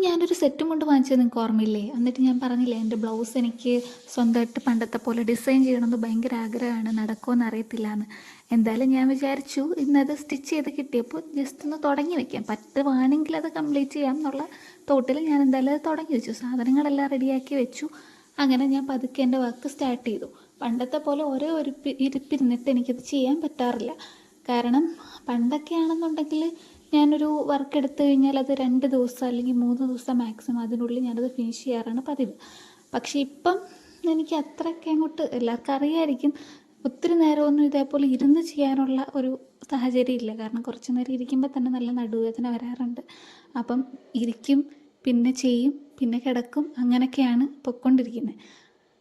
ഞാനൊരു സെറ്റും കൊണ്ട് വാങ്ങിച്ചത് നിങ്ങൾക്ക് ഓർമ്മയില്ലേ? എന്നിട്ട് ഞാൻ പറഞ്ഞില്ലേ എന്റെ ബ്ലൗസ് എനിക്ക് സ്വന്തമായിട്ട് പണ്ടത്തെ പോലെ ഡിസൈൻ ചെയ്യണമെന്ന് ഭയങ്കര ആഗ്രഹമാണ് നടക്കുമെന്ന് അറിയത്തില്ല എന്ന് എന്തായാലും ഞാൻ വിചാരിച്ചു ഇന്നത് സ്റ്റിച്ച് ചെയ്ത് കിട്ടിയപ്പോൾ ജസ്റ്റ് ഒന്ന് തുടങ്ങി വെക്കാം. പറ്റുവാണെങ്കിൽ അത് കംപ്ലീറ്റ് ചെയ്യാം എന്നുള്ള തോട്ടിൽ ഞാൻ എന്തായാലും അത് തുടങ്ങി വെച്ചു. സാധനങ്ങളെല്ലാം റെഡിയാക്കി വെച്ചു. അങ്ങനെ ഞാൻ പതുക്കെ എന്റെ വർക്ക് സ്റ്റാർട്ട് ചെയ്തു. പണ്ടത്തെ പോലെ ഒരേ ഒരു ഇരിപ്പിരുന്നിട്ട് എനിക്കത് ചെയ്യാൻ പറ്റാറില്ല. കാരണം പണ്ടൊക്കെ ആണെന്നുണ്ടെങ്കിൽ ഞാനൊരു വർക്ക് എടുത്തു കഴിഞ്ഞാൽ അത് രണ്ട് ദിവസം അല്ലെങ്കിൽ മൂന്ന് ദിവസം മാക്സിമം അതിനുള്ളിൽ ഞാനത് ഫിനിഷ് ചെയ്യാറാണ് പതിവ്. പക്ഷേ ഇപ്പം എനിക്ക് അത്രയ്ക്ക് അങ്ങോട്ട് എല്ലാവർക്കും അറിയായിരിക്കും. ഒത്തിരി നേരമൊന്നും ഇതേപോലെ ഇരുന്ന് ചെയ്യാനുള്ള ഒരു സാഹചര്യം ഇല്ല. കാരണം കുറച്ച് നേരം ഇരിക്കുമ്പോൾ തന്നെ നല്ല നടുവേദന വരാറുണ്ട്. അപ്പം ഇരിക്കും പിന്നെ ചെയ്യും പിന്നെ കിടക്കും അങ്ങനെയൊക്കെയാണ് പൊയ്ക്കൊണ്ടിരിക്കുന്നത്.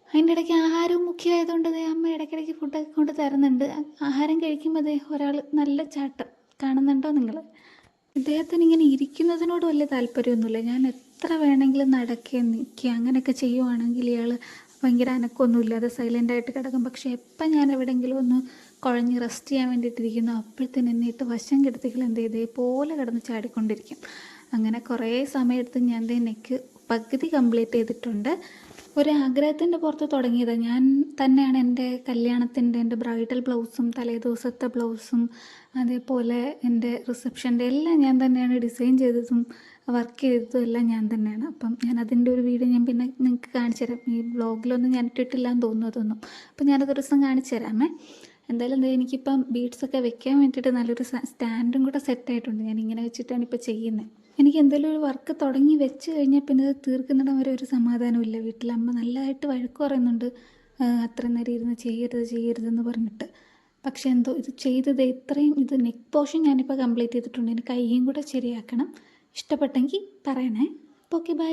അതിന്റെ ഇടയ്ക്ക് ആഹാരവും മുഖ്യമായതുകൊണ്ട് അതേ അമ്മ ഇടയ്ക്കിടയ്ക്ക് ഫുഡൊക്കെ കൊണ്ട് തരുന്നുണ്ട്. ആഹാരം കഴിക്കുമ്പോൾ അതേ ഒരാൾ നല്ല ചാട്ടം കാണുന്നുണ്ടോ നിങ്ങൾ? ഇദ്ദേഹത്തിന് ഇങ്ങനെ ഇരിക്കുന്നതിനോട് വലിയ താല്പര്യമൊന്നുമില്ല. ഞാൻ എത്ര വേണമെങ്കിലും നടക്കുകയും നിൽക്കുക അങ്ങനെയൊക്കെ ചെയ്യുവാണെങ്കിൽ ഇയാൾ ഭയങ്കര അനക്കമൊന്നുമില്ലാതെ സൈലന്റായിട്ട് കിടക്കും. പക്ഷേ എപ്പം ഞാൻ എവിടെയെങ്കിലും ഒന്ന് കുഴഞ്ഞ് റെസ്റ്റ് ചെയ്യാൻ വേണ്ടിയിട്ടിരിക്കുന്നു അപ്പോഴത്തേന് എന്നിട്ട് വശം കെടുത്തികൾ എന്ത് ചെയ്തേ പോലെ കിടന്ന് ചാടിക്കൊണ്ടിരിക്കും. അങ്ങനെ കുറേ സമയമെടുത്ത് ഞാൻ ദേ നെക്ക് പകുതി കംപ്ലീറ്റ് ചെയ്തിട്ടുണ്ട്. ഒരു ആഗ്രഹത്തിന്റെ പുറത്ത് തുടങ്ങിയത്. ഞാൻ തന്നെയാണ് എന്റെ കല്യാണത്തിന്റെ എന്റെ ബ്രൈഡൽ ബ്ലൗസും തലേ ദിവസത്തെ ബ്ലൗസും അതേപോലെ എന്റെ റിസപ്ഷന്റെ എല്ലാം ഞാൻ തന്നെയാണ് ഡിസൈൻ ചെയ്തതും വർക്ക് ചെയ്തതും എല്ലാം ഞാൻ തന്നെയാണ്. അപ്പം ഞാൻ അതിന്റെ ഒരു വീഡിയോ ഞാൻ പിന്നെ നിങ്ങൾക്ക് കാണിച്ചു തരാം. ഈ ബ്ലോഗിലൊന്നും ഞാൻ ഇട്ടിട്ടില്ല എന്ന് തോന്നുന്നു അതൊന്നും. അപ്പം ഞാനത് ദിവസം കാണിച്ചു തരാമേ. എന്തായാലും എന്താ എനിക്കിപ്പം ബീഡ്സൊക്കെ വെക്കാൻ വേണ്ടിയിട്ട് നല്ലൊരു സ്റ്റാൻഡും കൂടെ സെറ്റായിട്ടുണ്ട് ഞാൻ ഇങ്ങനെ വെച്ചിട്ടാണ് ഇപ്പോൾ ചെയ്യുന്നത്. എനിക്ക് എന്തെങ്കിലും ഒരു വർക്ക് തുടങ്ങി വെച്ച് കഴിഞ്ഞാൽ പിന്നെ അത് തീർക്കുന്നിടം വരെ ഒരു സമാധാനമില്ല വീട്ടിൽ അമ്മ നല്ലതായിട്ട് വഴക്ക് പറയുന്നുണ്ട്. അത്ര നേരം ഇരുന്ന് ചെയ്യരുത് ചെയ്യരുതെന്ന് പറഞ്ഞിട്ട്. പക്ഷേ എന്തോ ഇത് ചെയ്തത് ഇത്രയും ഇത് നെക്ക് പോർഷൻ ഞാനിപ്പോൾ കംപ്ലീറ്റ് ചെയ്തിട്ടുണ്ട്. ഇനി കൈയും കൂടെ ശരിയാക്കണം. ഇഷ്ടപ്പെട്ടെങ്കിൽ പറയണേ. Okay bye